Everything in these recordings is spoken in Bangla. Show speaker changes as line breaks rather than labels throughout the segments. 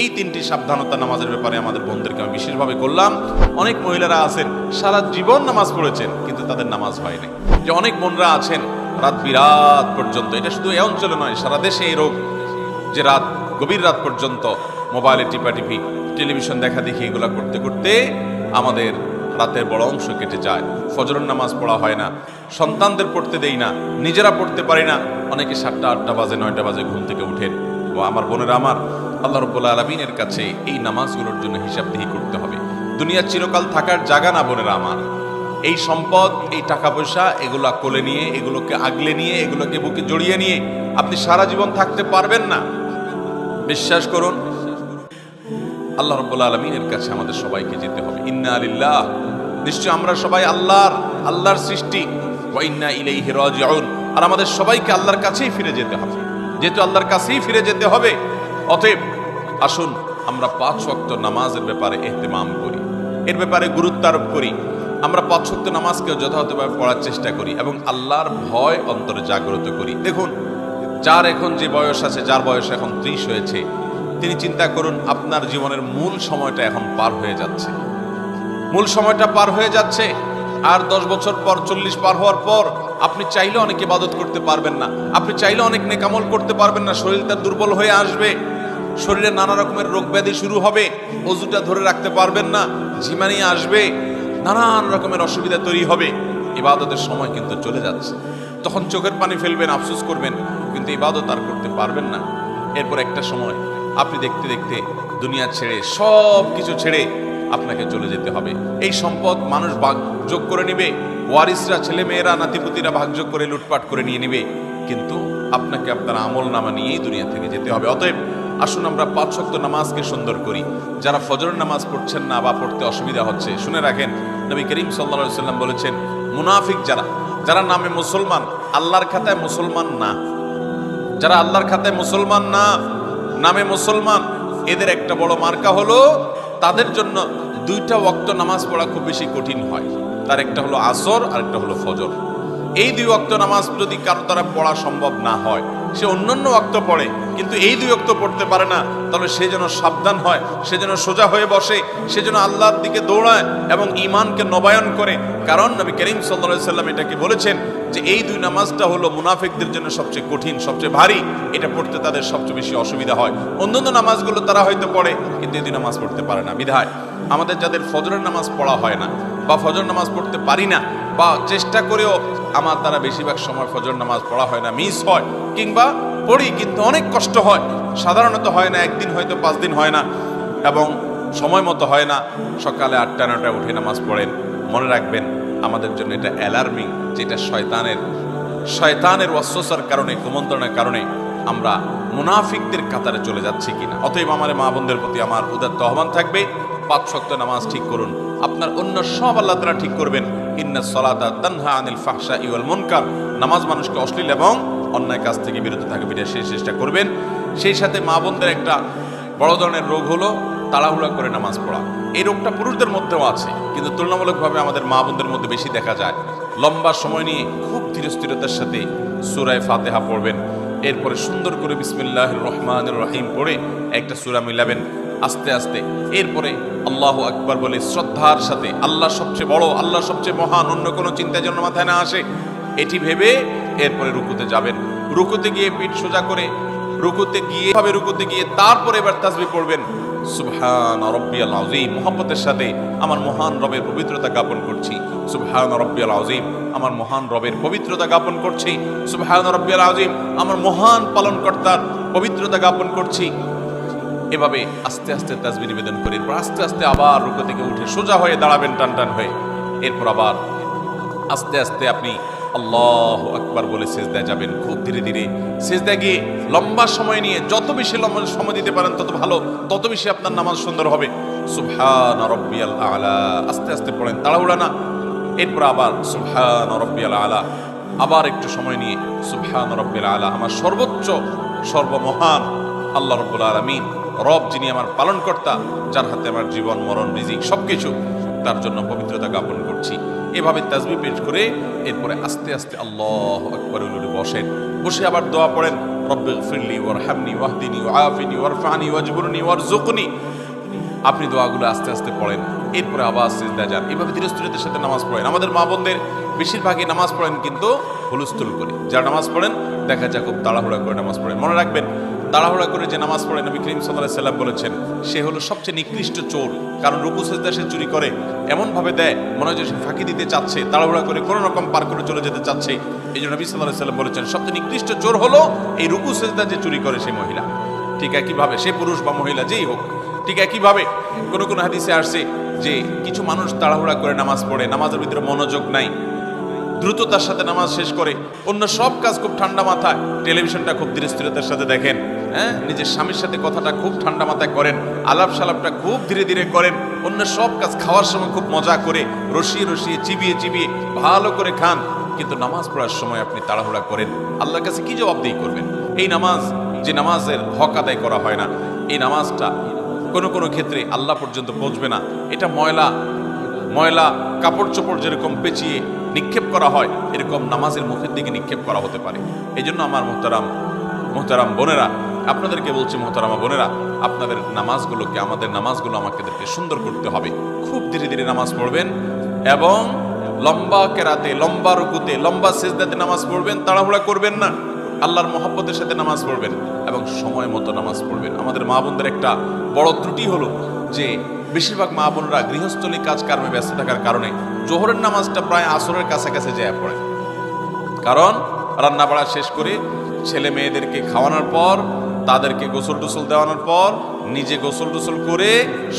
এই তিনটি সাবধানতা নামাজের ব্যাপারে আমাদের বোনদেরকে আমি বিশেষভাবে করলাম অনেক মহিলারা আছেন, সারা জীবন নামাজ পড়েছেন, কিন্তু তাদের নামাজ হয়নি যে অনেক বোনরা আছেন, রাত বিরাত পর্যন্ত, এটা শুধু এই অঞ্চলে নয়, সারা দেশে এই রোগ। যে রাত, গভীর রাত পর্যন্ত মোবাইলে টিপাটিপি টেলিভিশন দেখা দেখি এগুলো করতে করতে আমাদের রাতের বড় অংশ কেটে যায়। ফজরের নামাজ পড়া হয় না, সন্তানদের পড়তে দেই না, নিজেরা পড়তে পারি না। অনেকে সাতটা, আটটা বাজে, নয়টা বাজে ঘুম থেকে উঠেন। ও আমার বোনেরা আমার আল্লাহ রব্বুল্লা আলমিনের কাছে এই নামাজগুলোর জন্য হিসাবদিহি করতে হবে। দুনিয়ার চিরকাল থাকার জায়গা না বোনেরা আমার। এই সম্পদ, এই টাকা পয়সা এগুলা কোলে নিয়ে, এগুলোকে আগলে নিয়ে, এগুলোকে বুকে জড়িয়ে নিয়ে আপনি সারা জীবন থাকতে পারবেন না। বিশ্বাস করুন, আল্লাহ রব্বুল আলমিনের কাছে আমাদের সবাইকে যেতে হবে। ইন্না আলিল্লাহ নিশ্চয় আমরা সবাই আল্লাহর আল্লাহর সৃষ্টি। ইন্না ইলাইহি রাজিউন, আর আমাদের সবাইকে আল্লাহর কাছেই ফিরে যেতে হবে। যেহেতু আল্লাহর কাছেই ফিরে যেতে হবে অতএব, আসুন, আমরা পাঁচ শক্ত নামাজের ব্যাপারে এহতেমাম করি। এর ব্যাপারে গুরুত্ব আরোপ করি। আমরা পাঁচ ওয়াক্ত নামাজকে যথাযথভাবে পড়ার চেষ্টা করি এবং আল্লাহর ভয় অন্তরে জাগ্রত করি। দেখুন, যার এখন যে বয়স আছে, যার বয়স এখন ত্রিশ হয়েছে, তিনি চিন্তা করুন, আপনার জীবনের মূল সময়টা এখন পার হয়ে যাচ্ছে। মূল সময়টা পার হয়ে যাচ্ছে, আর দশ বছর পর, চল্লিশ পার হওয়ার পর, আপনি চাইলে অনেক ইবাদত করতে পারবেন না। আপনি চাইলে অনেক নেকামল করতে পারবেন না শরীরটা দুর্বল হয়ে আসবে। শরীরে নানা রকমের রোগ ব্যাধি শুরু হবে, অজুটা ধরে রাখতে পারবেন না ঝিমানি আসবে, নানান রকমের অসুবিধা তৈরি হবে। ইবাদতের সময় কিন্তু চলে যাচ্ছে। তখন চোখের পানি ফেলবেন, আফসোস করবেন, কিন্তু ইবাদত আর করতে পারবেন না। এরপর একটা সময়, আপনি দেখতে দেখতে দুনিয়া ছেড়ে সব কিছু ছেড়ে আপনাকে চলে যেতে হবে। এই সম্পদ মানুষ ভাগযোগ করে নেবে, ওয়ারিসরা ছেলে মেয়েরা নাতিপুতিরা ভাগযোগ করে লুটপাট করে নিয়ে নেবে। কিন্তু আপনাকে আপনার আমল নামা নিয়েই দুনিয়া থেকে যেতে হবে। অতএব আসুন আমরা পাঁচ শক্ত নামাজকে সুন্দর করি। যারা ফজর নামাজ পড়ছেন না বা পড়তে অসুবিধা হচ্ছে, শুনে রাখেন, নবী করিম সাল্লা সাল্লাম বলেছেন, মুনাফিক যারা যারা নামে মুসলমান, আল্লাহর খাতায় মুসলমান না। যারা আল্লাহর খাতায় মুসলমান না, নামে মুসলমান, এদের একটা বড় মার্কা হলো, তাদের জন্য দুইটা ওয়াক্ত নামাজ পড়া খুব বেশি কঠিন হয়। তার একটা হলো আসর আর একটা হলো ফজর। এই দুই ওয়াক্ত নামাজ যদি কারও দ্বারা পড়া সম্ভব না হয় সে অন্যান্য ওয়াক্ত পড়ে, কিন্তু এই দুই ওয়াক্ত পড়তে পারে না। তাহলে সে যেন সাবধান হয়, সে যেন সোজা হয়ে বসে, সে যেন আল্লাহর দিকে দৌড়ায় এবং ইমানকে নবায়ন করে। কারণ নবী করিম সাল্লা সাল্লাম এটাকে বলেছেন যে এই দুই নামাজটা হলো মুনাফিকদের জন্য সবচেয়ে কঠিন, সবচেয়ে ভারী। এটা পড়তে তাদের সবচেয়ে বেশি অসুবিধা হয়। অন্যান্য নামাজগুলো তারা হয়তো পড়ে, কিন্তু এই দুই নামাজ পড়তে পারে না। বিধায়, আমাদের যাদের ফজরের নামাজ পড়া হয় না বা ফজর নামাজ পড়তে পারি না, বা চেষ্টা করেও আমার দ্বারা বেশিরভাগ সময় ফজর নামাজ পড়া হয় না মিস হয়। কিংবা পড়ি কিন্তু অনেক কষ্ট হয়, সাধারণত হয় না, একদিন হয়তো পাঁচ দিন হয় না, এবং সময় মতো হয় না। সকালে আটটা নটায় উঠে নামাজ পড়েন, মনে রাখবেন, আমাদের জন্য এটা অ্যালার্মিং যেটা শয়তানের শয়তানের ওয়াসওয়াসার কারণে, কুমন্ত্রণের কারণে আমরা মুনাফিকদের কাতারে চলে যাচ্ছি কিনা। অতএব আমার মা বোনদের প্রতি আমার উদার আহ্বান থাকবে, পাঁচ শক্ত নামাজ ঠিক করুন। আপনার অন্য সব আল্লাহ তারা ঠিক করবেন। ইন্না সলাতা তানহা আনিল ফাহশা ইউল মুনকার। নামাজ মানুষকে অশ্লীল এবং অন্যায় কাজ থেকে বিরত থাকবে, এটা সেই চেষ্টা করবেন। সেই সাথে মা বোনদের একটা বড় ধরনের রোগ হলো তাড়াহুড়া করে নামাজ পড়া। এই রোগটা পুরুষদের মধ্যেও আছে, কিন্তু তুলনামূলকভাবে আমাদের মা বোনদের মধ্যে বেশি দেখা যায়। লম্বা সময় নিয়ে খুব ধীরস্থিরতার সাথে সুরায় ফাতেহা পড়বেন। এরপরে সুন্দর করে বিসমিল্লাহ রহমান রহিম পড়ে একটা সুরা মিলাবেন। আস্তে আস্তে। এরপরে আল্লাহ আকবার বলে, শ্রদ্ধার সাথে আল্লাহ সবচেয়ে বড় আল্লাহ সবচেয়ে মহান, অন্য কোনো চিন্তা যেন মাথায় না আসে, এটি ভেবে এরপরে রুকুতে যাবেন। রুকুতে গিয়ে পিঠ সোজা করে, রুকুতে গিয়ে ভাবে রুকুতে গিয়ে তারপরে এবার তাসবি পড়বেন। সুবহান রব্বিয়াল আযীম মোহাম্মতের সাথে আমার মহান রবের পবিত্রতা জ্ঞাপন করছি। সুবহান রব্বিয়াল আযীম, আমার মহান রবের পবিত্রতা জ্ঞাপন করছি। সুবহান রব্বিয়াল আযীম, আমার মহান পালনকর্তার পবিত্রতা জ্ঞাপন করছি। এভাবে আস্তে আস্তে তাসবি নিবেদন করে, এরপর আস্তে আস্তে আবার রুকু থেকে উঠে সোজা হয়ে দাঁড়াবেন টান টান হয়ে। এরপর আবার আস্তে আস্তে আপনি আল্লাহ আকবার বলে সেজদায় যাবেন। খুব ধীরে ধীরে সেজদায় গিয়ে লম্বা সময় নিয়ে যত বেশি লম্বা সময় দিতে পারেন, তত ভালো, তত বেশি আপনার নামাজ সুন্দর হবে। সুবহান রব্বিয়াল আলা। আস্তে আস্তে পড়েন, তাড়াহুড়া না। এরপর আবার সুবহান রব্বিয়াল আলা। আবার একটু সময় নিয়ে, সুবহান রব্বিয়াল আলা। আমার সর্বোচ্চ, সর্বমহান আল্লাহ রব্বুল আলমিন, রব যিনি আমার পালনকর্তা, যার হাতে আমার জীবন, মরণ, রিজিক সবকিছু, তার জন্য পবিত্রতা জ্ঞাপন করছি। এভাবে তাজবি পেশ করে এরপরে আস্তে আস্তে আল্লাহ আকবর উলুরে বসেন। বসে আবার দোয়া পড়েন, রব্বে ফিরলি ওয়ার হামনি ওয়াহদিনী ওয়াফিনী ওয়ারফানি ওয়াজবুরনি ওয়ারজুকনি আপনি দোয়াগুলো আস্তে আস্তে পড়েন, এরপরে আবার সিজদা যান। এভাবে ধীরস্থিরতার সাথে নামাজ পড়েন। আমাদের মা বোনদের বেশিরভাগই নামাজ পড়েন কিন্তু হুলস্থুল করে। যারা নামাজ পড়েন, দেখা যায় খুব তাড়াহুড়া করে নামাজ পড়েন। মনে রাখবেন তাড়াহুড়া করে যে নামাজ পড়ে নবী করিম সাল্লাহ সাল্লাম বলেছেন, সে হলো সবচেয়ে নিকৃষ্ট চোর। কারণ রুকু সেজদা সে চুরি করে এমন ভাবে দেয়, মনে হয় যে সে ফাঁকি দিতে চাচ্ছে, তাড়াহুড়া করে কোনো রকম পার করে চলে যেতে চাচ্ছে। এই জন্য নবী সাল্লাহ সাল্লাম বলেছেন, সবচেয়ে নিকৃষ্ট চোর হলো এই রুকু সেজদা যে চুরি করে সেই মহিলা। ঠিক একইভাবে সে পুরুষ বা মহিলা যেই হোক, ঠিক একইভাবে কোনো কোনো হাদিসে আসছে যে কিছু মানুষ তাড়াহুড়া করে নামাজ পড়ে, নামাজের ভিতরে মনোযোগ নাই দ্রুততার সাথে নামাজ শেষ করে, অন্য সব কাজ খুব ঠান্ডা মাথায়। টেলিভিশনটা খুব ধীরস্থিরতার সাথে দেখেন হ্যাঁ? নিজের স্বামীর সাথে কথাটা খুব ঠান্ডা মাথায় করেন আলাপ সালাপটা খুব ধীরে ধীরে করেন, অন্য সব কাজ খাওয়ার সময় খুব মজা করে, রসিয়ে রসিয়ে, চিবিয়ে চিবিয়ে ভালো করে খান। কিন্তু নামাজ পড়ার সময় আপনি তাড়াহুড়া করেন। আল্লাহর কাছে কি জবাবদিহি করবেন? এই নামাজ, যে নামাজের হক আদায় করা হয় না, এই নামাজটা কোনো কোনো ক্ষেত্রে আল্লাহ পর্যন্ত পৌঁছবে না। এটা ময়লা ময়লা কাপড় চোপড় যেরকম পেঁচিয়ে নিক্ষেপ করা হয়, এরকম নামাজের মুখের দিকে নিক্ষেপ করা হতে পারে। এই জন্য আমার মোহতারাম মোহতারাম বোনেরা, আপনাদেরকে বলছি মোহতারামা বোনেরা, আপনাদের নামাজগুলোকে, আমাদের নামাজগুলো আমাদেরকে সুন্দর করতে হবে। খুব ধীরে ধীরে নামাজ পড়বেন এবং লম্বা কেরাতে, লম্বা রুকুতে, লম্বা সেজদাতে নামাজ পড়বেন, তাড়াহুড়া করবেন না। আল্লাহর মহব্বতের সাথে নামাজ পড়বেন এবং সময় মতো নামাজ পড়বেন। আমাদের মা বোনদের একটা বড় ত্রুটি হলো যে বেশিরভাগ মা বোনরা গৃহস্থলী কাজ কর্মে ব্যস্ত থাকার কারণে জোহরের নামাজটা প্রায় আসরের কাছাকাছি যায় পড়ে। কারণ রান্না বাড়া শেষ করে ছেলে মেয়েদেরকে খাওয়ানোর পর, তাদেরকে গোসল টুসল দেওয়ানোর পর, নিজে গোসল টুসল করে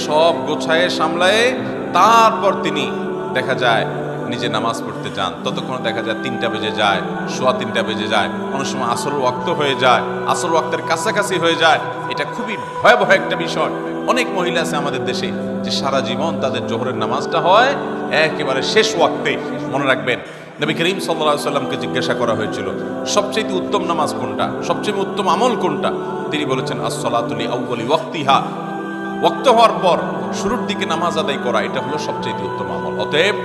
সব গোছায়ে সামলায়ে তারপর তিনি দেখা যায় নিজে নামাজ পড়তে যান। ততক্ষণ দেখা যায় তিনটা বেজে যায়, সোয়া তিনটা বেজে যায়। অনেক সময় আসর ওয়াক্ত হয়ে যায় আসর ওয়াক্তের কাছাকাছি হয়ে যায়। এটা খুবই ভয়াবহ একটা বিষয়। অনেক মহিলা আছে আমাদের দেশে যে সারা জীবন তাদের জোহরের নামাজটা হয় একেবারে শেষ ওয়াক্তে। মনে রাখবেন, নবী করিম সাল্লাহ সাল্লামকে জিজ্ঞাসা করা হয়েছিল সবচেয়ে উত্তম নামাজ কোনটা? সবচেয়ে উত্তম আমল কোনটা? তিনি বলেছেন আসলাতুলি আউ্বলি ওয়াক্তিহা। ওক্ত হওয়ার পর শুরুর দিকে নামাজ আদায় করা, এটা হলো সবচেয়ে উত্তম আমল। অতএব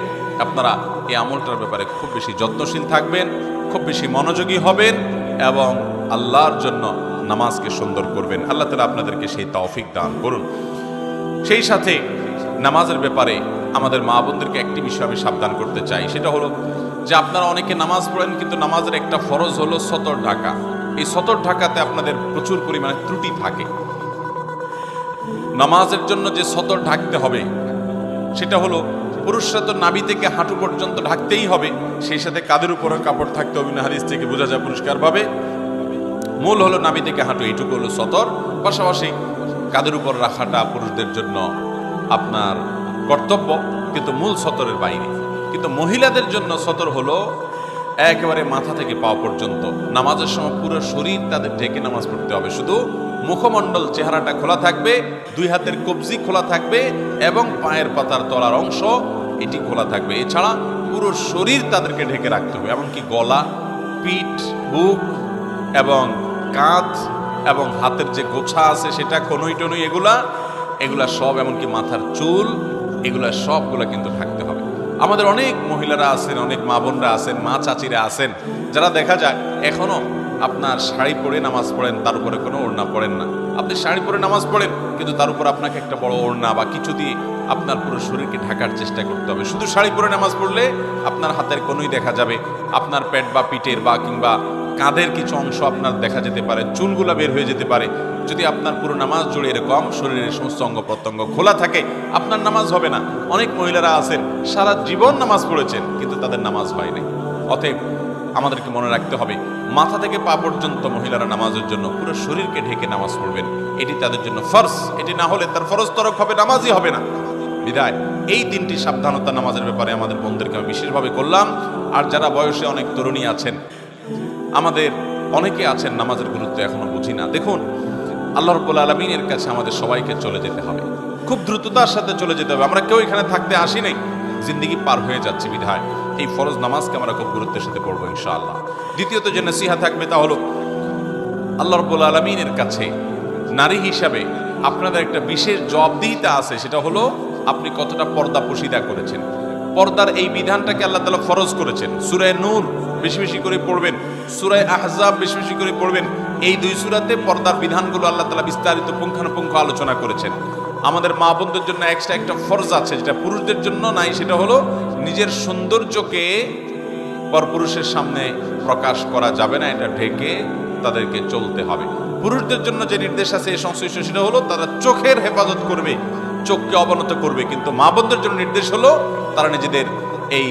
আপনারা এই আমলটার ব্যাপারে খুব বেশি যত্নশীল থাকবেন, খুব বেশি মনোযোগী হবেন এবং আল্লাহর জন্য নামাজকে সুন্দর করবেন। আল্লাহ তালা আপনাদেরকে সেই তৌফিক দান করুন। সেই সাথে নামাজের ব্যাপারে আমাদের মা বোনদেরকে একটি বিষয় আমি সাবধান করতে চাই, সেটা হলো যে আপনারা অনেকে নামাজ পড়েন কিন্তু নামাজের একটা ফরজ হলো সতর ঢাকা। এই সতর ঢাকাতে আপনাদের প্রচুর পরিমাণে ত্রুটি থাকে। নামাজের জন্য যে সতর ঢাকতে হবে, সেটা হলো পুরুষরা তো নাবি থেকে হাঁটু পর্যন্ত ঢাকতেই হবে। সেই সাথে কাদের উপরও কাপড় থাকতে হবে না, হাদিস থেকে বোঝা যায় পরিষ্কারভাবে। মূল হলো নাবি থেকে হাঁটু, এইটুকু হলো সতর। পাশাপাশি কাদের উপর রাখাটা পুরুষদের জন্য আপনার কর্তব্য, কিন্তু মূল সতরের বাইরে। কিন্তু মহিলাদের জন্য সতর হলো একেবারে মাথা থেকে পাওয়া পর্যন্ত। নামাজের সময় পুরো শরীর তাদের ঢেকে নামাজ পড়তে হবে। শুধু মুখমণ্ডল চেহারাটা খোলা থাকবে, দুই হাতের কবজি খোলা থাকবে এবং পায়ের পাতার তলার অংশ এটি খোলা থাকবে। এছাড়া পুরো শরীর তাদেরকে ঢেকে রাখতে হবে, এমনকি গলা, পিঠ, বুক এবং কাঁধ এবং হাতের যে গোছা আছে সেটা কনুই টনুই এগুলা এগুলা সব এমনকি মাথার চুল, এগুলা সবগুলা কিন্তু থাকতে হবে। আমাদের অনেক মহিলারা আছেন, অনেক মা বোনরা আছেন, মা চাচিরা আছেন, যারা দেখা যায় এখনও আপনার শাড়ি পরে নামাজ পড়েন, তার উপরে কোনো ওড়না পড়েন না। আপনি শাড়ি পরে নামাজ পড়েন, কিন্তু তার উপর আপনাকে একটা বড় ওড়না বা কিছু দিয়ে আপনার পুরো শরীরকে ঢাকার চেষ্টা করতে হবে। শুধু শাড়ি পরে নামাজ পড়লে আপনার হাতের কোনোই দেখা যাবে। আপনার পেট বা পিঠের বা কিংবা কাঁধের কিছু অংশ আপনার দেখা যেতে পারে, চুলগুলা বের হয়ে যেতে পারে। যদি আপনার পুরো নামাজ জুড়ে এরকম শরীরের সমস্ত অঙ্গ প্রত্যঙ্গ খোলা থাকে, আপনার নামাজ হবে না। অনেক মহিলারা আছেন, সারা জীবন নামাজ পড়েছেন, কিন্তু তাদের নামাজ হয়নি অতএব আমাদেরকে মনে রাখতে হবে, মাথা থেকে পা পর্যন্ত মহিলারা নামাজের জন্য পুরো শরীরকে ঢেকে নামাজ পড়বেন। এটি তাদের জন্য ফরজ, এটি না হলে তার ফরজ তরক হবে, নামাজই হবে না। বিদায়। এই তিনটি সাবধানতা নামাজের ব্যাপারে আমাদের বোনদেরকে আমি বিশেষভাবে করলাম। আর যারা বয়সে অনেক তরুণী আছেন, আমাদের অনেকে আছেন নামাজের গুরুত্ব এখনও বুঝি না। দেখুন, আল্লাহ রব্বুল আলমিনের কাছে আমাদের সবাইকে চলে যেতে হবে। খুব দ্রুততার সাথে চলে যেতে হবে। আমরা কেউ এখানে থাকতে আসি নাই। জিন্দিগি পার হয়ে যাচ্ছে বিধায়। এই ফরজ নামাজকে আমরা খুব গুরুত্বের সাথে পড়ব, ইনশাআল্লাহ। দ্বিতীয়ত যে নসিহা থাকবে তা হলো, আল্লাহ রব্বুল আলমিনের কাছে নারী হিসাবে আপনাদের একটা বিশেষ জবাবদিহিতা আছে, সেটা হলো আপনি কতটা পর্দা পশিদা করেছেন। পর্দার এই বিধানটাকে আল্লাহ তালা ফরজ করেছেন। সুরায় নূর বেশি বেশি করে পড়বেন সুরায় আহজাব বেশি বেশি করে পড়বেন। এই দুই সুরাতে পর্দার বিধানগুলো আল্লাহ তালা বিস্তারিত পুঙ্খানুপুঙ্খ আলোচনা করেছেন। আমাদের মা বোনদের জন্য এক্সট্রা একটা ফরজ আছে, যেটা পুরুষদের জন্য নাই, সেটা হলো নিজের সৌন্দর্যকে পরপুরুষের সামনে প্রকাশ করা যাবে না, এটা ঢেকে তাদেরকে চলতে হবে। পুরুষদের জন্য যে নির্দেশ আছে এই সংশ্লিষ্ট, সেটা হলো তারা চোখের হেফাজত করবে, চোখকে অবনত করবে, কিন্তু মা বোনদের জন্য নির্দেশ হলো তারা নিজেদের এই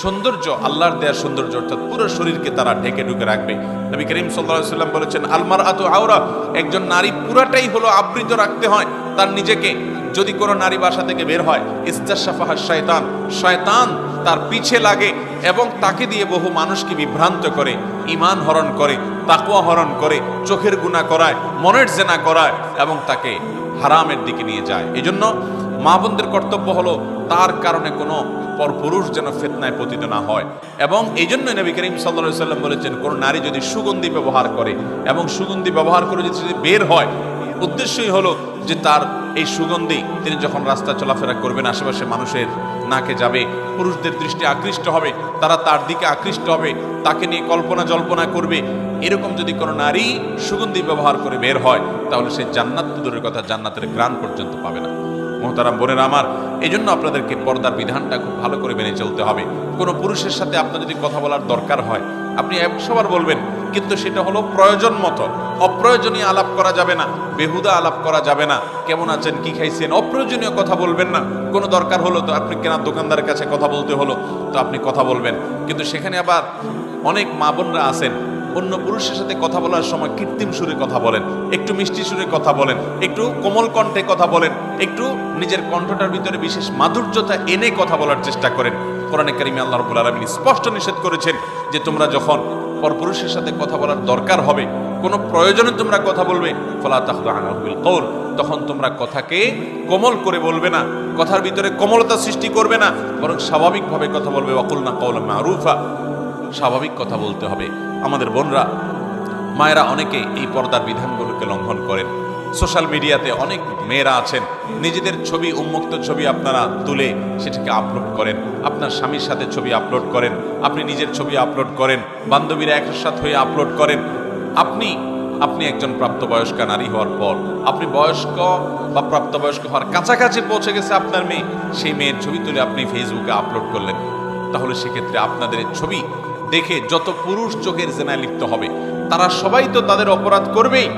সৌন্দর্য, আল্লাহর দেয়া সৌন্দর্য, অর্থাৎ পুরো শরীরকে তারা ঢেকে ঢুকে রাখবে। নবী করিম সাল্লাম বলেছেন আলমার আতু আওরা একজন নারী পুরাটাই হলো আবৃত রাখতে হয়। তার নিজেকে যদি কোনো নারী বাসা থেকে বের হয়, ইস্তাশাফাহা শয়তান শয়তান তার পিছে লাগে এবং তাকে দিয়ে বহু মানুষকে বিভ্রান্ত করে ইমান হরণ করে তাকুয়া হরণ করে, চোখের গুণা করায়, মনের জেনা করায় এবং তাকে হারামের দিকে নিয়ে যায়। এজন্য মা বোনদের কর্তব্য হলো তার কারণে কোনো পরপুরুষ যেন ফেতনায় পতিত না হয়। এবং এই জন্য নবী করিম সাল্লা সাল্লাম বলেছেন, কোনো নারী যদি সুগন্ধি ব্যবহার করে এবং সুগন্ধি ব্যবহার করে যদি বের হয়, উদ্দেশ্যই হলো যে তার এই সুগন্ধি তিনি যখন রাস্তা চলাফেরা করবেন আশেপাশে মানুষের নাকে যাবে, পুরুষদের দৃষ্টি আকৃষ্ট হবে, তারা তার দিকে আকৃষ্ট হবে, তাকে নিয়ে কল্পনা জল্পনা করবে, এরকম যদি কোনো নারী সুগন্ধি ব্যবহার করে বের হয়, তাহলে সে জান্নাত, দূরের কথা জান্নাতের গ্রাণ পর্যন্ত পাবে না। মোহতারাম বোনের আমার এই জন্য আপনাদেরকে পর্দার বিধানটা খুব ভালো করে মেনে চলতে হবে। কোনো পুরুষের সাথে আপনার যদি কথা বলার দরকার হয়, আপনি একশোবার বলবেন, কিন্তু সেটা হলো প্রয়োজন মতো। অপ্রয়োজনীয় আলাপ করা যাবে না, বেহুদা আলাপ করা যাবে না। কেমন আছেন, কি খাইছেন? অপ্রয়োজনীয় কথা বলবেন না। কোনো দরকার হলো তো আপনি কেনার দোকানদারের কাছে কথা বলতে হলো, তো আপনি কথা বলবেন। কিন্তু সেখানে আবার অনেক মা বোনরা আছেন অন্য পুরুষের সাথে কথা বলার সময় কৃত্রিম সুরে কথা বলেন, একটু মিষ্টি সুরে কথা বলেন, একটু কোমল কণ্ঠে কথা বলেন, একটু নিজের কণ্ঠটার ভিতরে বিশেষ মাধুর্যতা এনে কথা বলার চেষ্টা করেন। কোরআনে কারিমে আল্লাহ রবুল আলমিন স্পষ্ট নিষেধ করেছেন যে তোমরা যখন পরপুরুষের সাথে কথা বলার দরকার হবে, কোনো প্রয়োজনে তোমরা কথা বলবে, ফলা তাহবিল কৌল তখন তোমরা কথাকে কোমল করে বলবে না, কথার ভিতরে কোমলতা সৃষ্টি করবে না, বরং স্বাভাবিকভাবে কথা বলবে অকুল না কৌল মারুফা স্বাভাবিক কথা বলতে হবে। আমাদের বোনরা, মায়েরা অনেকে এই পর্দার বিধানগুলোকে লঙ্ঘন করেন। সোশ্যাল মিডিয়াতে অনেক মেয়েরা আছেন, নিজেদের ছবি, উন্মুক্ত ছবি আপনারা তুলে সেটাকে আপলোড করেন। আপনার স্বামীর সাথে ছবি আপলোড করেন, আপনি নিজের ছবি আপলোড করেন, বান্ধবীরা একসাথে হয়ে আপলোড করেন। আপনি আপনি একজন প্রাপ্তবয়স্কা নারী হওয়ার পর, আপনি বয়স্ক বা প্রাপ্তবয়স্ক হওয়ার কাছাকাছি পৌঁছে গেছে আপনার মেয়ে, সেই মেয়ের ছবি তুলে আপনি ফেসবুকে আপলোড করলেন। তাহলে সেক্ষেত্রে আপনাদের ছবি দেখে যত পুরুষ চোখের জেনায় লিপ্ত হবে, তারা সবাই তো তাদের অপরাধ করবেই।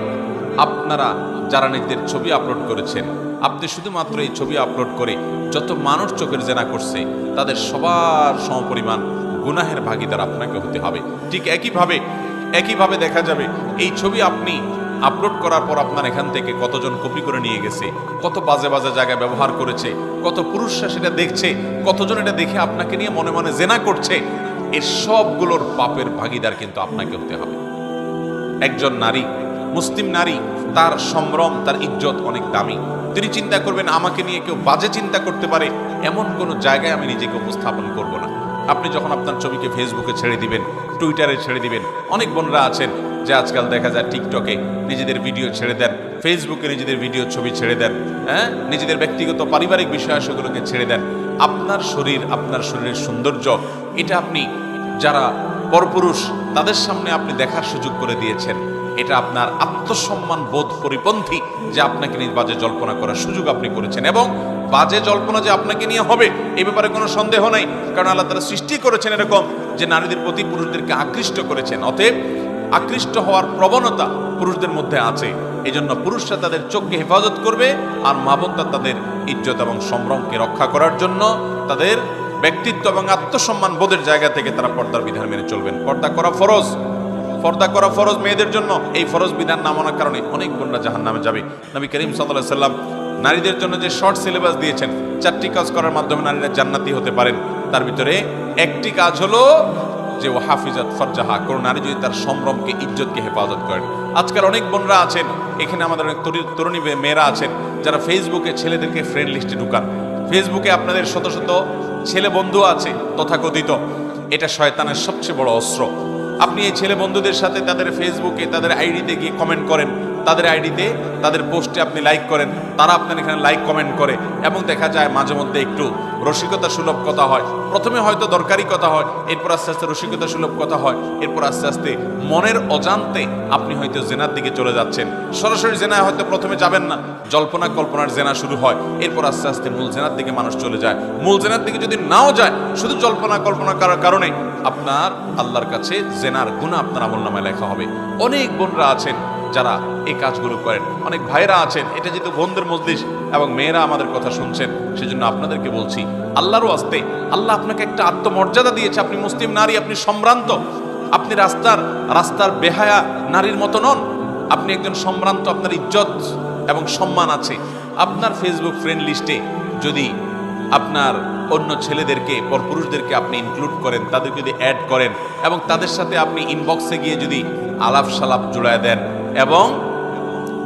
আপনারা যারা নিজেদের ছবি আপলোড করেছেন, আপনি শুধুমাত্র এই ছবি আপলোড করে যত মানুষ চোখের জেনা করছে, তাদের সবার সমপরিমাণ গুনাহের ভাগিদার আপনাকে হতে হবে। ঠিক একইভাবে একইভাবে দেখা যাবে, এই ছবি আপনি আপলোড করার পর আপনার এখান থেকে কতজন কপি করে নিয়ে গেছে, কত বাজে বাজে জায়গায় ব্যবহার করেছে, কত পুরুষরা সেটা দেখছে, কতজন এটা দেখে আপনাকে নিয়ে মনে মনে জেনা করছে এর সবগুলোর পাপের ভাগিদার কিন্তু আপনাকে হতে হবে। একজন নারী, মুসলিম নারী, তার সম্ভ্রম, তার ইজ্জত অনেক দামি। তিনি চিন্তা করবেন, আমাকে নিয়ে কেউ বাজে চিন্তা করতে পারে, এমন কোনো জায়গায় আমি নিজেকে উপস্থাপন করব না। আপনি যখন আপনার ছবিকে ফেসবুকে ছেড়ে দিবেন টুইটারে ছেড়ে দিবেন, অনেক বোনরা আছেন যে আজকাল দেখা যায় টিকটকে নিজেদের ভিডিও ছেড়ে দেন ফেসবুকে নিজেদের ভিডিও ছবি ছেড়ে দেন হ্যাঁ? নিজেদের ব্যক্তিগত পারিবারিক বিষয় সেগুলোকে ছেড়ে দেন। আপনার শরীর, আপনার শরীরের সৌন্দর্য, এটা আপনি যারা পরপুরুষ, তাদের সামনে আপনি দেখার সুযোগ করে দিয়েছেন। এটা আপনার আত্মসম্মান বোধ পরিপন্থী যে আপনাকে নিয়ে বাজে জল্পনা করার সুযোগ আপনি করেছেন এবং বাজে জল্পনা যে আপনাকে নিয়ে হবে এই ব্যাপারে কোনো সন্দেহ নাই। কারণ আল্লাহ তারা সৃষ্টি করেছেন এরকম যে নারীদের প্রতি পুরুষদেরকে আকৃষ্ট করেছেন। অতএব আকৃষ্ট হওয়ার প্রবণতা পুরুষদের মধ্যে আছে। এই জন্য পুরুষরা তাদের চোখকে হেফাজত করবে আর মা তাদের ইজ্জত এবং সম্ভ্রমকে রক্ষা করার জন্য তাদের ব্যক্তিত্ব এবং আত্মসম্মান বোধের জায়গা থেকে তারা পর্দার বিধান মেনে চলবেন। পর্দা করা ফরজ। পর্দা করা ফরজ মেয়েদের জন্য। এই ফরজ বিধান না মানার কারণে অনেক বোনরা জাহান নামে যাবে। নবী করিম সাল্লাহ সাল্লাম নারীদের জন্য যে শর্ট সিলেবাস দিয়েছেন, চারটি কাজ করার মাধ্যমে নারীরা জান্নাতি হতে পারেন। তার ভিতরে একটি কাজ হলো যে ও হাফিজাত ফরজাহা, কোন নারী যদি তার সম্ভ্রমকে, ইজ্জতকে হেফাজত করেন। আজকাল অনেক বোনরা আছেন, এখানে আমাদের অনেক তরুণী মেয়েরা আছেন, যারা ফেসবুকে ছেলেদেরকে ফ্রেন্ড লিস্টে ঢুকান। ফেসবুকে আপনাদের শত শত ছেলে বন্ধু আছে, তথাকথিত। এটা শয়তানের সবচেয়ে বড় অস্ত্র। আপনি এই ছেলে বন্ধুদের সাথে তাদের ফেসবুকে তাদের আইডিতে গিয়ে কমেন্ট করেন। তাদের আইডিতে, তাদের পোস্টে আপনি লাইক করেন, তারা আপনার এখানে লাইক কমেন্ট করে, এবং দেখা যায় মাঝে মধ্যে একটু রসিকতা সুলভ কথা হয়। প্রথমে হয়তো দরকারি কথা হয়, এরপর আস্তে আস্তে রসিকতা সুলভ কথা হয়, এরপর আস্তে আস্তে মনের অজান্তে আপনি হয়তো জেনার দিকে চলে যাচ্ছেন। সরাসরি জেনায় হয়তো প্রথমে যাবেন না, জল্পনা কল্পনার জেনা শুরু হয়, এরপর আস্তে আস্তে মূল জেনার দিকে মানুষ চলে যায়। মূল জেনার দিকে যদি নাও যায়, শুধু জল্পনা কল্পনা করার কারণে আপনার আল্লাহর কাছে জেনার গুণা আপনার আমল নামায় লেখা হবে। অনেক বোনরা আছেন যারা এই কাজগুলো করেন। অনেক ভাইরা আছেন, এটা যেহেতু বোনদের মজলিস এবং মেয়েরা আমাদের কথা শুনছেন, সেজন্য আপনাদেরকে বলছি আল্লাহরও আসতে আল্লাহ আপনাকে একটা আত্মমর্যাদা দিয়েছে। আপনি মুসলিম নারী, আপনি সম্ভ্রান্ত, আপনি রাস্তার রাস্তার বেহায়া নারীর মতো নন। আপনি একজন সম্ভ্রান্ত, আপনার ইজ্জত এবং সম্মান আছে। আপনার ফেসবুক ফ্রেন্ড লিস্টে যদি আপনার অন্য ছেলেদেরকে, পরপুরুষদেরকে আপনি ইনক্লুড করেন তাদের যদি অ্যাড করেন, এবং তাদের সাথে আপনি ইনবক্সে গিয়ে যদি আলাপ সালাপ জুড়ায় দেন, এবং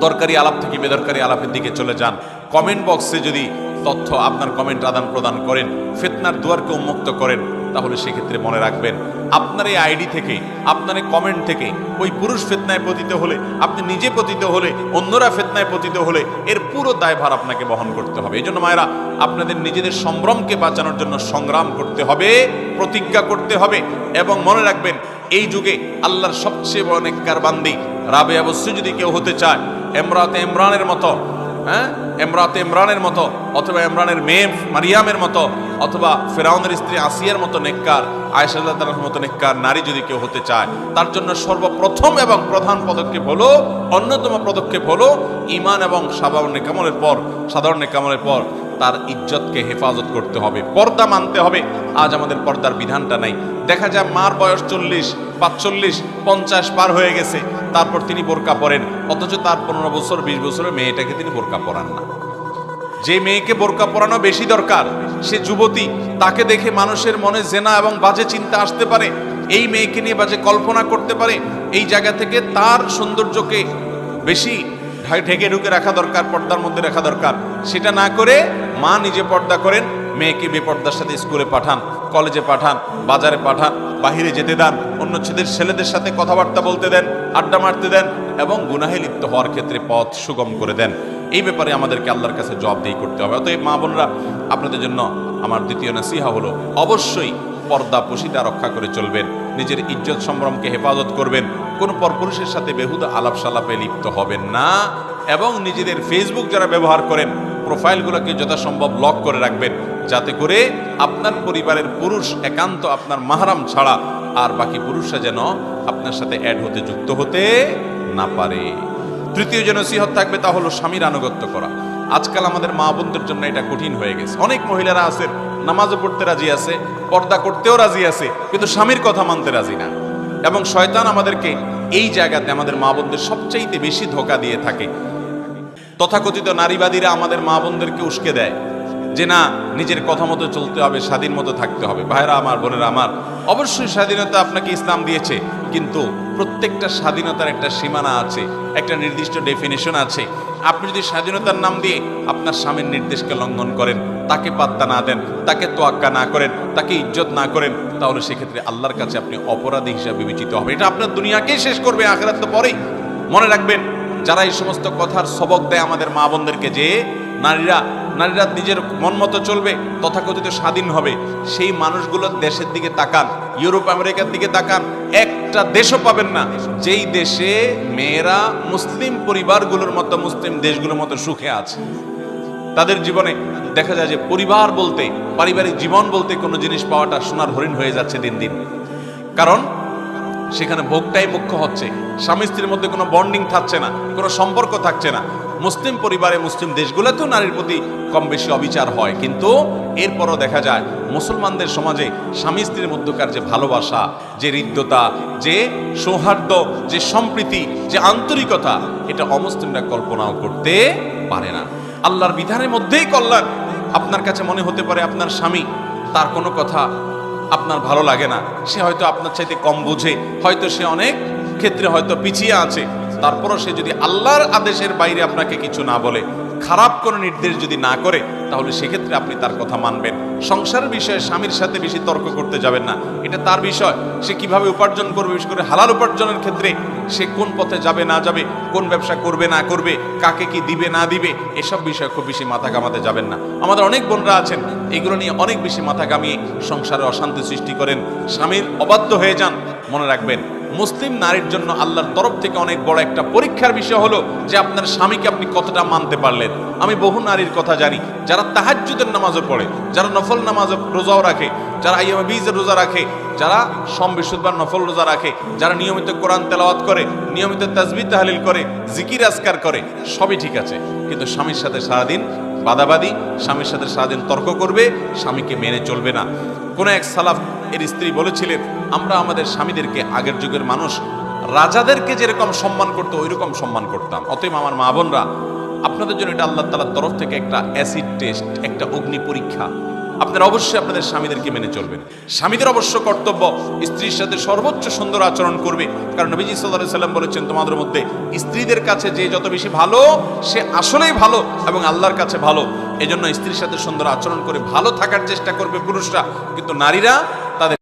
দরকারি আলাপ থেকে বেদরকারি আলাপের দিকে চলে যান কমেন্ট বক্সে যদি তথ্য আপনার কমেন্ট আদান প্রদান করেন, ফেতনার দুয়ারকে উন্মুক্ত করেন, তাহলে সেক্ষেত্রে মনে রাখবেন, আপনার এই আইডি থেকে, আপনার এই কমেন্ট থেকে ওই পুরুষ ফেতনায় পতিত হলে, আপনি নিজে পতিত হলে, অন্যরা ফেতনায় পতিত হলে, এর পুরো দায়ভার আপনাকে বহন করতে হবে। এই জন্য মায়েরা, আপনাদের নিজেদের সম্ভ্রমকে বাঁচানোর জন্য সংগ্রাম করতে হবে, প্রতিজ্ঞা করতে হবে, এবং মনে রাখবেন, এই যুগে আল্লাহর সবচেয়ে বড় নেককার বান্দি, রাবে অবশ্যই যদি কেউ হতে চায়, এমরাতে ইমরানের মতো হ্যাঁ? এমরাতে ইমরানের মতো, অথবা ইমরানের মেয়ে মারিয়ামের মতো, অথবা ফেরাউনের স্ত্রী আসিয়ার মতো নেককার আয়েশাল্লাহ তালার মতো নেককার নারী যদি কেউ হতে চায়, তার জন্য সর্বপ্রথম এবং প্রধান পদক্ষেপ হলো, অন্যতম পদক্ষেপ হল ইমান এবং সাধারণ নেকামলের পর, সাধারণ নেকামলের পর তার ইজ্জতকে হেফাজত করতে হবে। পর্দা মানতে হবে। আজ আমাদের পর্দার বিধানটা নাই। দেখা যায় মার বয়স চল্লিশ, পাঁচচল্লিশ, পঞ্চাশ পার হয়ে গেছে। তারপর তিনি বোরকা পরেন। অথচ তার পনেরো বছর, বিশ বছরের মেয়েটাকে তিনি বোরকা পরান না। যে মেয়েকে বোরকা পরানো বেশি দরকার, সে যুবতী, তাকে দেখে মানুষের মনে জেনা এবং বাজে চিন্তা আসতে পারে। এই মেয়েকে নিয়ে বাজে কল্পনা করতে পারে। এই জায়গা থেকে তার সৌন্দর্যকে বেশি ঢেকে ঢুকে রাখা দরকার, পর্দার মধ্যে রাখা দরকার। সেটা না করে মা নিজে পর্দা করেন, মেয়েকে বেপর্দার সাথে স্কুলে পাঠান, কলেজে পাঠান, বাজারে পাঠান, বাহিরে যেতে দেন, অন্য ছেলেদের ছেলেদের সাথে কথাবার্তা বলতে দেন, আড্ডা মারতে দেন এবং গুনাহে লিপ্ত হওয়ার ক্ষেত্রে পথ সুগম করে দেন। এই ব্যাপারে আমাদেরকে আল্লাহর কাছে জবাবদেহি করতে হবে। অতএব মা বোনরা, আপনাদের জন্য আমার দ্বিতীয় নাসিহা হলো, অবশ্যই পর্দা পশিতা রক্ষা করে চলবেন, নিজের ইজ্জত সম্ভ্রমকে হেফাজত করবেন, কোনো পরপুরুষের সাথে বেহুদা আলাপ সালাপে লিপ্ত হবেন না। এবং নিজেদের ফেসবুক যারা ব্যবহার করেন, প্রোফাইলগুলোকে যথাসম্ভব লক করে রাখবেন। যাতে করে আপনার পরিবারের পুরুষ একান্ত আপনার মাহারাম ছাড়া আর বাকি পুরুষরা যেন আপনার সাথে অ্যাড হতে, যুক্ত হতে না পারে। তৃতীয় যে নসিহত থাকবে তা হলো স্বামীর আনুগত্য করা। আজকাল আমাদের মা বোনদের জন্য এটা কঠিন হয়ে গেছে। অনেক মহিলারা আছেন নামাজও পড়তে রাজি আছে, পর্দা করতেও রাজি আছে, কিন্তু স্বামীর কথা মানতে রাজি না। এবং শয়তান আমাদেরকে এই জায়গাতে আমাদের মা বোনদের সবচাইতে বেশি ধোকা দিয়ে থাকে। তথাকথিত নারীবাদীরা আমাদের মা বোনদেরকে উস্কে দেয় যে না, নিজের কথা মতো চলতে হবে, স্বাধীন মতো থাকতে হবে। ভাইরা আমার, বোনেরা আমার, অবশ্যই স্বাধীনতা আপনাকে ইসলাম দিয়েছে, কিন্তু প্রত্যেকটা স্বাধীনতার একটা সীমানা আছে, একটা নির্দিষ্ট ডেফিনেশন আছে। আপনি যদি স্বাধীনতার নাম দিয়ে আপনার স্বামীর নির্দেশকে লঙ্ঘন করেন, তাকে পাত্তা না দেন, তাকে তোয়াক্কা না করেন, তাকে ইজ্জত না করেন, তাহলে সেক্ষেত্রে আল্লাহর কাছে আপনি অপরাধী হিসাবে বিবেচিত হবে এটা আপনার দুনিয়াকেই শেষ করবে, আখেরাত তো পরেই। মনে রাখবেন যারা এই সমস্ত কথার সবক দেয় আমাদের মা বোনদেরকে যে নারীরা নারীরা নিজের মন মতো চলবে, তথাকথিত স্বাধীন হবে। সেই মানুষগুলো দেশের দিকে তাকান, ইউরোপ, আমেরিকার দিকে তাকান, একটা দেশও পাবেন না। যেই দেশে মেয়েরা মুসলিম পরিবারগুলোর মতো, মুসলিম দেশগুলোর মতো সুখে আছে। তাদের জীবনে দেখা যায় যে পরিবার বলতে, পারিবারিক জীবন বলতে কোনো জিনিস পাওয়াটা সোনার হরিণ হয়ে যাচ্ছে দিন দিন। কারণ সেখানে ভোগটাই মুখ্য হচ্ছে। স্বামী স্ত্রীর মধ্যে কোনো বন্ডিং থাকছে না, কোনো সম্পর্ক থাকছে না। মুসলিম পরিবারে মুসলিম দেশগুলোতেও নারীর প্রতি কম বেশি অবিচার হয়। কিন্তু এরপরও দেখা যায়, মুসলমানদের সমাজে স্বামী স্ত্রীর মধ্যকার যে ভালোবাসা, যে হৃদ্যতা, যে সৌহার্দ্য, যে সম্প্রীতি, যে আন্তরিকতা, এটা অমুসলিমরা কল্পনাও করতে পারে না। আল্লাহর বিধানের মধ্যেই কল্যাণ। আপনার কাছে মনে হতে পারে আপনার স্বামী, তার কোনো কথা আপনার ভালো লাগে না, সে হয়তো আপনার চাইতে কম বুঝে, হয়তো সে অনেক ক্ষেত্রে হয়তো পিছিয়ে আছে, তারপরও সে যদি আল্লাহর আদেশের বাইরে আপনাকে কিছু না বলে খারাপ কোনো নির্দেশ যদি না করে, তাহলে সেক্ষেত্রে আপনি তার কথা মানবেন। সংসারের বিষয়ে স্বামীর সাথে বেশি তর্ক করতে যাবেন না। এটা তার বিষয়। সে কীভাবে উপার্জন করবে, বিশেষ করে হালাল উপার্জনের ক্ষেত্রে, সে কোন পথে যাবে, না যাবে, কোন ব্যবসা করবে, না করবে, কাকে কি দিবে, না দিবে, এসব বিষয়ে খুব বেশি মাথা কামাতে যাবেন না। আমাদের অনেক বোনরা আছেন, এগুলো নিয়ে অনেক বেশি মাথা কামিয়ে সংসারে অশান্তি সৃষ্টি করেন। স্বামীর অবাধ্য হয়ে যান, মনে রাখবেন। মুসলিম নারীর জন্য আল্লাহর তরফ থেকে অনেক বড় একটা পরীক্ষার বিষয় হলো যে আপনার স্বামীকে আপনি কতটা মানতে পারলেন। আমি বহু নারীর কথা জানি, যারা তাহাজ্জুদের নামাজও পড়ে, যারা নফল নামাজ রোজাও রাখে, যারা আইয়ামা বীজের রোজা রাখে, যারা সম বিশুদ্ধবার নফল রোজা রাখে, যারা নিয়মিত কোরআন তেলাওয়াত করে, নিয়মিত তাজবি তাহলিল করে, জিকির আসকার করে, সবই ঠিক আছে। কিন্তু স্বামীর সাথে সারাদিন বাদাবাদি, স্বামীর সাথে সারাদিন তর্ক করবে, স্বামীকে মেনে চলবে না। কোন এক সালাফ এর স্ত্রী বলেছিলেন আমরা আমাদের স্বামীদেরকে আগের যুগের মানুষ, রাজাদেরকে যেরকম সম্মান করতো ওই রকম সম্মান করতাম। অতএব আমার মা বোনরা, আপনাদের জন্য এটা আল্লাহ তালার তরফ থেকে একটা অ্যাসিড টেস্ট একটা অগ্নি পরীক্ষা। আপনারা অবশ্যই আপনাদের স্বামীদেরকে মেনে চলবেন। স্বামীদের অবশ্য কর্তব্য, স্ত্রীর সাথে সর্বোচ্চ সুন্দর আচরণ করবে। কারণ নবীজি সাল্লাহ সাল্লাম বলেছেন, তোমাদের মধ্যে স্ত্রীদের কাছে যে যত বেশি ভালো, সে আসলেই ভালো এবং আল্লাহর কাছে ভালো। এজন্য স্ত্রীর সাথে সুন্দর আচরণ করে ভালো থাকার চেষ্টা করবে পুরুষরা। কিন্তু নারীরা তাদের